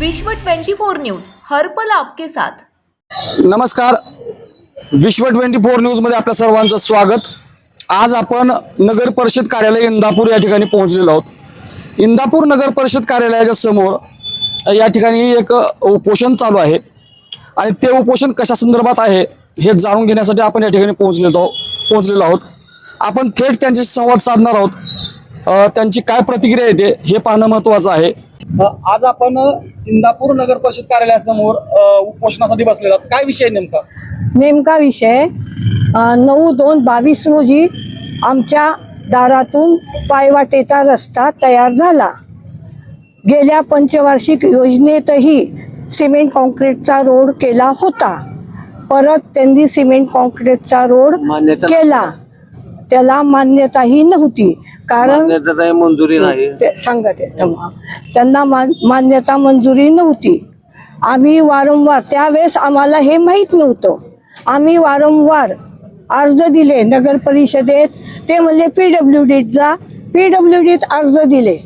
विश्व 24 न्यूज हर पल आपके साथ. नमस्कार. विश्व ट्वेंटी फोर न्यूजमध्ये आपल्या सर्वांचं स्वागत. आज आपण नगर परिषद कार्यालय इंदापूर या ठिकाणी पोहोचलेलो आहोत. इंदापूर नगर परिषद कार्यालयाच्या समोर या ठिकाणी एक उपोषण चालू आहे. आणि ते उपोषण कशा संदर्भात आहे हे जाणून घेण्यासाठी आपण या ठिकाणी पोहोचलेलो पोहोचलेलो आहोत. आपण थेट त्यांच्याशी संवाद साधणार आहोत. त्यांची काय प्रतिक्रिया येते हे पाहणं महत्वाचं आहे. आज आपण इंदापूर नगर परिषद कार्यालयासमोर उपोषणासाठी बसलेलो आहोत. काय विषय नेमका? नेमका विषय नऊ दोन बावीस रोजी आमच्या दारातून पायवाटेचा रस्ता तयार झाला. गेल्या पंचवार्षिक योजनेतही सिमेंट कॉन्क्रीटचा रोड केला होता. परत त्यांनी सिमेंट कॉन्क्रीटचा रोड केला. त्याला मान्यताही नव्हती. कारण मान्यता मंजुरी नाही. ते सांगत आहे तेव्हा त्यांना मान मान्यता मंजुरी नव्हती. आम्ही वारंवार त्यावेळेस आम्हाला हे माहीत नव्हतं. आम्ही वारंवार अर्ज दिले नगर परिषदेत. ते म्हणले पी डब्ल्यू डीत जा पी डब्ल्यू डीत अर्ज दिले.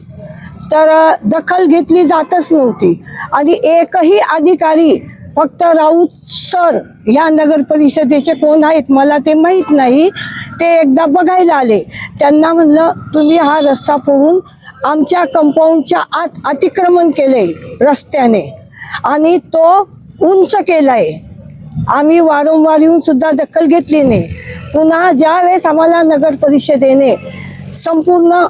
तर अ, दखल घेतली जातच नव्हती. आणि एकही अधिकारी फक्त राऊत सर या नगर परिषदेचे कोण आहेत मला ते माहीत नाही. ते एकदा बघायला आले. त्यांना म्हणलं तुम्ही हा रस्ता फोडून आमच्या कंपाऊंडच्या आत अतिक्रमण केले रस्त्याने आणि तो उंच केलाय. आम्ही वारंवार येऊन सुद्धा दखल घेतली नाही. पुन्हा ज्यावेळेस आम्हाला नगर परिषदेने संपूर्ण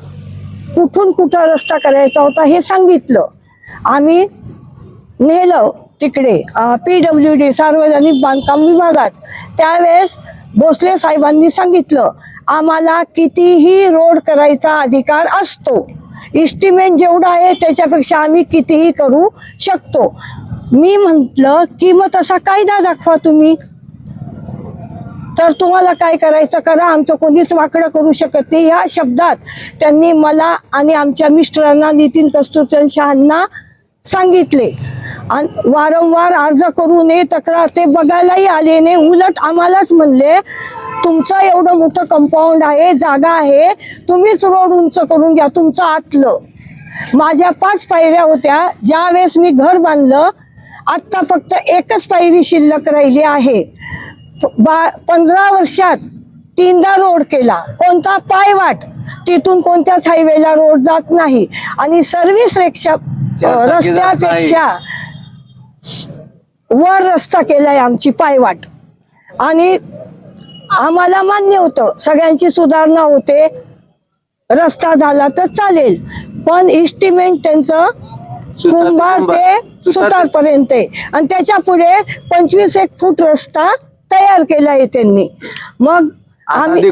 कुठून कुठं रस्ता करायचा होता हे सांगितलं. आम्ही नेलं. तिकडे पी डब्ल्यू डी सार्वजनिक बांधकाम विभागात. त्यावेळेस भोसले साहेबांनी सांगितलं आम्हाला कितीही रोड करायचा अधिकार असतो. इस्टिमेट जेवढा आहे त्याच्यापेक्षा आम्ही कितीही करू शकतो. मी म्हटलं की मग तसा कायदा दाखवा तुम्ही. तर तुम्हाला काय करायचं करा आमचं कोणीच वाकडं करू शकत नाही. ह्या शब्दात त्यांनी मला आणि आमच्या मिस्टरांना नितीन कस्तुरचंद शहांना सांगितले. वारंवार अर्ज करू नये तक्रार ते बघायलाही आले नाही. उलट आम्हालाच म्हणले तुमचं एवढं मोठं कंपाऊंड आहे जागा आहे तुम्हीच रोड उंच करून घ्या तुमचं आतलं. माझ्या पाच पायऱ्या होत्या. ज्या वेळेस मी घर बांधलं आत्ता फक्त एकच पायरी शिल्लक राहिली आहे. बा पंधरा वर्षात तीनदा रोड केला. कोणता पायवाट? तिथून कोणत्याच हायवेला रोड जात नाही. आणि सर्व्हिस रिक्षा रस्त्यापेक्षा वर रस्ता केलाय आमची पायवाट. आणि आम्हाला मान्य होतं सगळ्यांची सुधारणा होते रस्ता झाला तर चालेल. पण इस्टिमेट त्यांचं कुंभार. ते सुतार ते- सुतारपर्यंत आहे. आणि त्याच्या पुढे पंचवीस एक फूट रस्ता तयार केलाय त्यांनी. मग आम्ही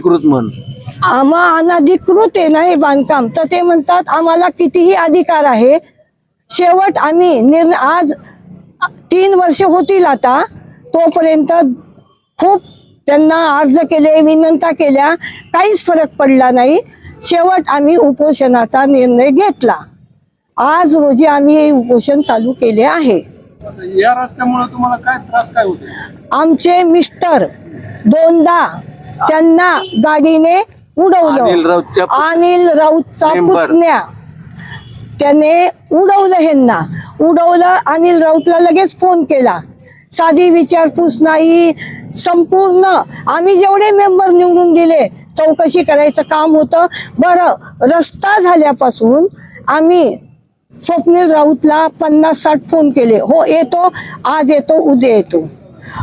आम्हा अनधिकृत आहे ना हे बांधकाम? तर ते म्हणतात आम्हाला कितीही अधिकार आहे शेवट आम्ही निर्णय आज तीन वर्ष होतील आता. तोपर्यंत खूप त्यांना अर्ज केले विनंत्या केल्या. काहीच फरक पडला नाही. शेवट आम्ही उपोषणाचा निर्णय घेतला. आज रोजी आम्ही हे उपोषण चालू केले आहे. या रस्त्यामुळे तुम्हाला काय त्रास काय होते आमचे मिस्टर दोनदा त्यांना गाडीने अनिल उडवलं राऊतच्या अनिल राऊतचा मेंबर. पुतण्या. त्याने उडवलं ह्यांना. उडवलं अनिल राऊतला लगेच फोन केला. साधी विचारपूस नाही संपूर्ण. आम्ही जेवढे मेंबर निवडून दिले चौकशी करायचं काम होतं. बरं रस्ता झाल्यापासून आम्ही स्वप्नील राऊतला पन्नास साठ फोन केले. हो येतो आज येतो उद्या येतो.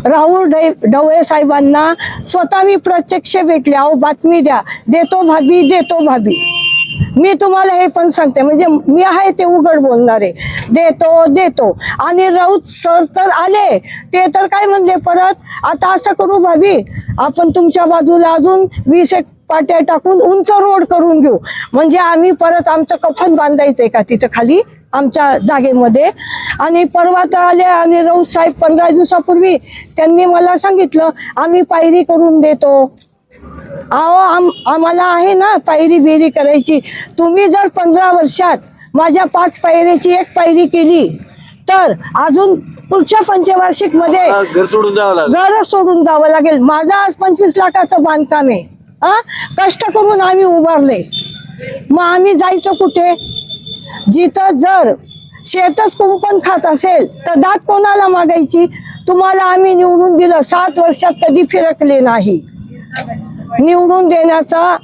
राहुल ढै ढवळे साहेबांना स्वतः मी प्रत्यक्ष भेटले. अहो बातमी द्या. देतो भाभी देतो भाभी. मी तुम्हाला हे पण सांगते म्हणजे मी आहे ते उघड बोलणारे. देतो देतो. आणि राऊत सर तर आले ते तर काय म्हणले परत? आता असं करू भावी आपण तुमच्या बाजूला अजून वीस एक पाट्या टाकून उंच रोड करून घेऊ. म्हणजे आम्ही परत आमचं कफन बांधायचंय का तिथं खाली? आमच्या जागेमध्ये. आणि परवा तर आले आणि राऊत साहेब पंधरा दिवसापूर्वी त्यांनी मला सांगितलं आम्ही पायरी करून देतो. अहो आम आम्हाला आहे ना पायरी बिरी करायची. तुम्ही जर पंधरा वर्षात माझ्या पाच पायरीची एक पायरी केली तर अजून पुढच्या पंचवार्षिकमध्ये घर सोडून जावं लागलं. घरच सोडून जावं लागेल. माझं आज पंचवीस लाखाचं बांधकाम आहे. हा कष्ट करून आम्ही उभारले. मग आम्ही जायचं कुठे? जिथं जर शेतच कुंपण खात असेल तर दात कोणाला मागायची? तुम्हाला आम्ही निवडून दिलं. सात वर्षात कधी फिरकले नाही. निवडून देण्याचा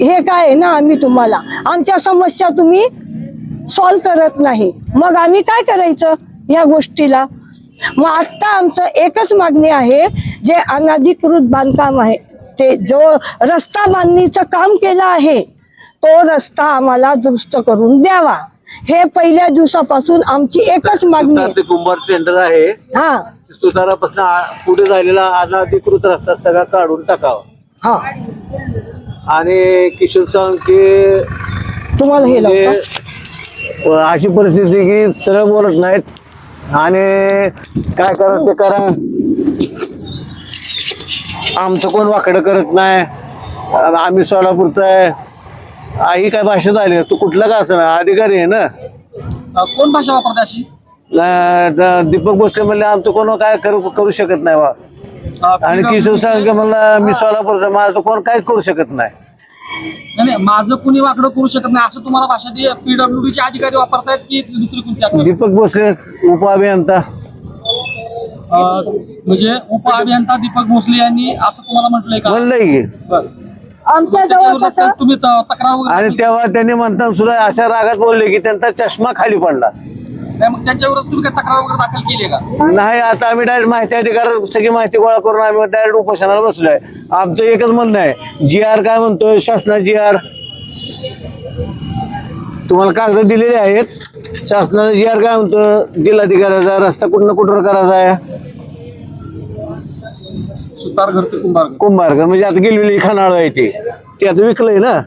हे काय आहे ना आम्ही तुम्हाला? आमच्या समस्या तुम्ही सॉल्व करत नाही. मग आम्ही काय करायचं या गोष्टीला? मग आत्ता आमचं एकच मागणी आहे जे अनाधिकृत बांधकाम आहे. ते जो रस्ता बांधणीचं काम केलं आहे तो रस्ता आम्हाला दुरुस्त करून द्यावा. हे पहिल्या दिवसापासून आमची एकच मागणी आहे. कुंभार टेंडर आहे. हा. सुतारापासून पुढे झालेला अनाधिकृत रस्ता सगळा काढून टाकावा. हा. आणि किशोर साळुंके तुम्हाला हे म्हणजे लावतो अशी परिस्थिती की सरळ बोलत नाहीत. आणि काय करा ते करा. आमचं कोण वाकडं करत नाही. आम्ही सोलापूरचं आहे. आई काय भाषा झाली तू कुठला का असं? अधिकारी आहे ना? कोण भाषा वापरते अशी? दीपक भोसले म्हणले आमचं कोण काय करू करू शकत नाही बा. आणि किशोर साळुंके म्हणला मी सोलापूरचा माझं कोण काहीच करू शकत नाही. नाही नाही, माझं कुणी वाकडं करू शकत नाही. असं तुम्हाला भाषा ती पीडब्ल्यू चे अधिकारी वापरतायत की दुसरी कोणती अधिकारी? दीपक भोसले उपअभियंता अं, म्हणजे उपअभियंता दीपक भोसले यांनी असं तुम्हाला म्हटलंय का? म्हणलंय की. बरं. आमच्या जवळ त्याच्यावर कसं तुम्ही त- तक्रार वगैरे आणि केली? तेव्हा त्यांनी म्हणताना सुद्धा अशा रागात बोलले की त्यांचा चष्मा खाली पडला. नाही मग त्यांच्यावर तुम्ही काय तक्रार वगैरे दाखल केली आहे का? नाही आता आम्ही डायरेक्ट माहिती अधिकार सगळी माहिती गोळा करून आम्ही डायरेक्ट उपोषणाला बसलोय. आमचं एकच म्हणणं आहे जी आर काय म्हणतोय? शासना जी आर तुम्हाला कागद दिलेले आहेत. शासनाने जी आर काय म्हणतो जिल्हाधिकाऱ्याचा रस्ता कुठं कुठं करायचा आहे? सुतार घर ते कुंभार घर. कुंभारकर म्हणजे आता गेलेली खानाळ आहे ते. ते आता विकलंय ना?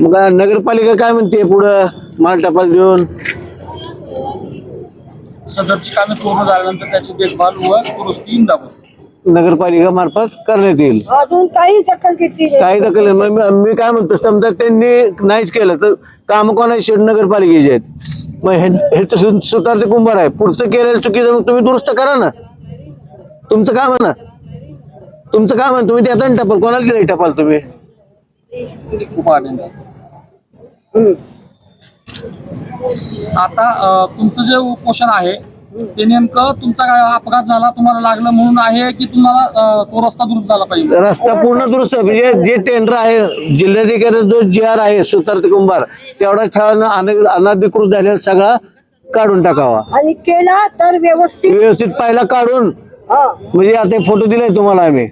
मग नगरपालिका काय म्हणते पुढं? माल टपाल देऊन? सदरची कामे पूर्ण झाल्यानंतर त्याची देखभाल व दुरुस्ती इंदापूर नगरपालिका मार्फत करण्यात येईल. अजून काहीच दखल घेतली नाही. काही दखल नाही. मग मी मी काय म्हणतो समजा त्यांनी नाहीच केलं तर काम कोणाची? शेड नगरपालिकेचे आहेत. मग हे हे तर कुंभार आहे पुढचं केलेलं चुकीचं मग तुम्ही दुरुस्त करा ना. तुमचं काम आहे ना. तुमचं काम आहे तुम्ही देता ना टपाल. कोणाला दिलं टपाल तुम्ही? उपअभियंता आता तुमचं जे उपोषण आहे ते नेमकं तुमचा काय अपघात झाला तुम्हाला लागलं म्हणून आहे की तुम्हाला तो रस्ता दुरुस्त झाला पाहिजे? रस्ता पूर्ण दुरुस्त म्हणजे जे टेंडर आहे जिल्हाधिकारी जो जी आर आहे सुतार ते कुंभार तेवढा ठेवा अन- अनधिकृत झालेला सगळा काढून टाकावा. आणि केला तर व्यवस्थित व्यवस्थित पहिला काढून. म्हणजे आता फोटो दिलाय तुम्हाला आम्ही.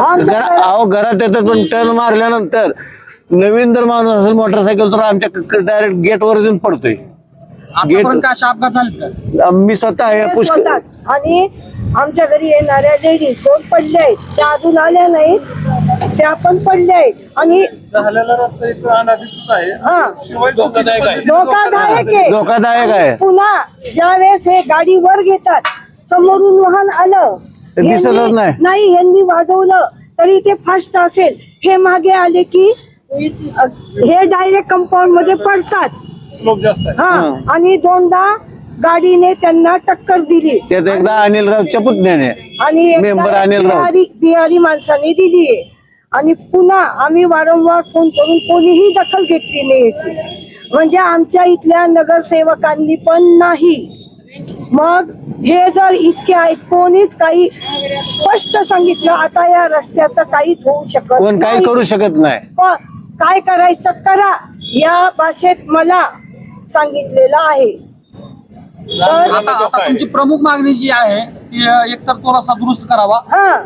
आमच्या घरा- अहो घरात येतात पण टर्न मारल्यानंतर नवीन जर माणूस असेल मोटरसायकल तर आमच्या डायरेक्ट गेट वर येऊन पडतोय. आतापर्यंत काय असे अपघात झालेत का मी स्वतः आहे ते पुष्कळ स्वतःच. आणि आमच्या घरी येणाऱ्या लेडीज दोन पडल्या आहेत त्या अजून आल्या नाहीत. त्या पण पडल्या आहेत. आणि झालेला रस्ता इथं अनाधिकृत आहे. हा. शिवाय धोकादायक आहे. धोकादायक आहे. धोकादायक आहे. पुन्हा ज्या वेळेस हे गाडी वर घेतात समोरून वाहन आलं. दिसतच नाही. नाही यांनी वाजवलं तरी ते फास्ट असेल. हे मागे आले की हे डायरेक्ट कंपाऊंडमध्ये पडतात. स्लोप जास्त आहे. हा. आणि दोनदा गाडीने त्यांना टक्कर दिली. त्यात एकदा पुतण्याने. आणि मेंबर अनिल राऊत. बिहारी बिहारी माणसाने दिली. आणि पुन्हा आम्ही वारंवार फोन करून कोणीही दखल घेतली नाही म्हणजे आमच्या इथल्या नगरसेवकांनी पण नाही. मग हे जर इतके आहेत कोणीच काही स्पष्ट सांगितलं आता या रस्त्याचं काहीच होऊ शकत कोण काही नाही. करू शकत नाही. पण काय करायचं करा या भाषेत मला सांगितलेलं आहे. तर आता आता तुमची प्रमुख मागणी जी आहे ती अं, एकतर तो रस्ता दुरुस्त करावा. हा.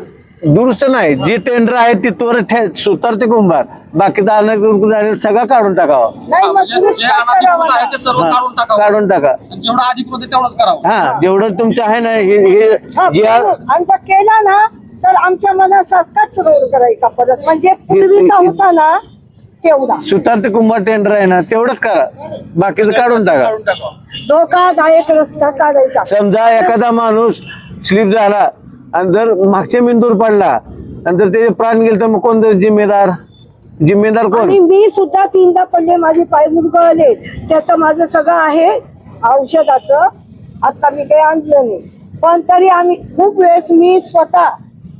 दुरुस्त नाही. जे टेंडर आहे ते त्वर सुतार ते कुंभार. झालेलं सगळं काढून टाकावा. नाही मग दुरुस्त जे करावं अनाधिकृत आहे ते सर्व काढून टाकावं. काढून टाका. आणि जेवढं अधिकृत आहे तेवढंच करावं. हा जेवढं तुमचं आहे ना हे केला ना तर आमच्या मनासारखाच रोल करायचा परत. म्हणजे पूर्वीचा होता ना तेवढा. सुतार ते कुंभार टेंडर आहे ना तेवढंच करा. बाकीचं काढून टाका. धोकादायक रस्ता काढायचा. समजा एखादा माणूस स्लिप झाला आणि जर मागच्या बिंदूवर पडला आणि जर त्याचे प्राण गेले तर मग कोण जिम्मेदार? जिम्मेदार कोण? आणि मी सुद्धा तीनदा पडले माझे पाय मुरगळले. त्याचं माझं सगळं आहे औषधाचं. आता मी काही आणलं नाही. पण तरी आम्ही खूप वेळेस मी स्वतः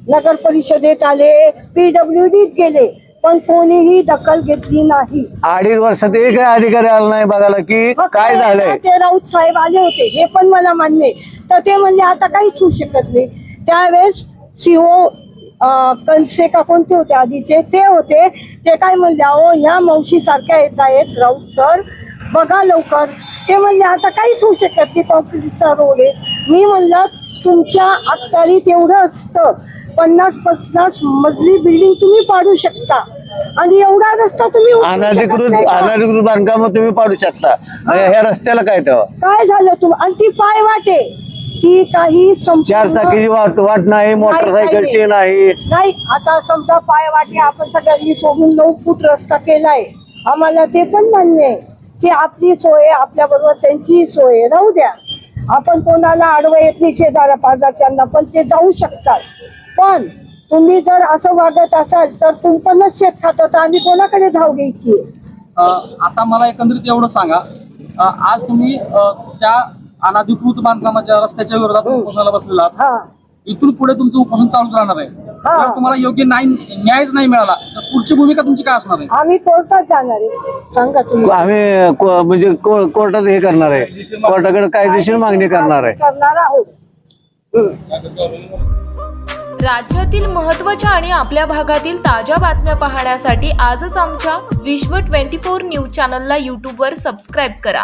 नगर परिषदेत आले पीडब्ल्यू डीत गेले पण कोणीही दखल घेतली नाही. अडीच वर्षात एक अधिकारी आला नाही बघायला की फक्त काय झालंय? एकदा ते राऊत साहेब आले होते हे पण मला मान्य आहे. तर ते म्हणले आता काहीच होऊ शकत नाही. त्यावेळेस सीओ कनसे का कोणते होते आधीचे ते होते. ते काय म्हणले अहो ह्या मावशी सारख्या येत आहेत राऊत सर. बघा लवकर. ते म्हणले आता काहीच होऊ शकत नाही कॉन्क्रीटचा रोड आहे. मी म्हणलं तुमच्या अखत्यारीत एवढं असतं. पन्नास पन्नास मजली बिल्डिंग तुम्ही पाडू शकता. आणि एवढा रस्ता तुम्ही अनधिकृत? अनधिकृत बांधकाम तुम्ही पाडू शकता. ह्या रस्त्याला काय तेव्हा काय झालं तुम आणि ती पाय वाटे ती काही संपूर्ण- चार चाकीची वाट वाट नाही मोटरसायकलची नाही. नाही आता समजा पाय वाटे आपण सगळ्यांनी सोडून नऊ फूट रस्ता केलाय. आम्हाला ते पण मान्य आहे की आपली सोय आपल्या बरोबर त्यांची सोय राहू द्या. आपण कोणाला आडवं येत नाही शेजाऱ्या पाजारच्यांना पण ते जाऊ शकतात. पण तुम्ही जर असं वागत असाल तर तुमपणच शेत खात तर आम्ही कोणाकडे धाव घ्यायची? अ, आता मला एकंदरीत एवढं सांगा. अ, आज तुम्ही अ, त्या अनधिकृत बांधकामाच्या रस्त्याच्या विरोधात उपोषणाला बसलेला आहात. हा. इथून पुढे तुमचं उपोषण चालूच राहणार आहे. हा. जर तुम्हाला योग्य न्याय न्यायच नाही मिळाला तर पुढची भूमिका तुमची काय असणार आहे? आम्ही कोर्टात जाणार आहे. सांगा तुम्ही. आम्ही को- म्हणजे को- कोर्टात हे करणार आहे. कोर्टाकडे कायदेशीर मागणी करणार आहे. करणार आहोत. राज्यातील महत्त्वाच्या आणि आपल्या भागातील ताज्या बातम्या पाहण्यासाठी आजच आमच्या विश्व 24 न्यूज चॅनलला यूट्यूबवर सबस्क्राईब करा.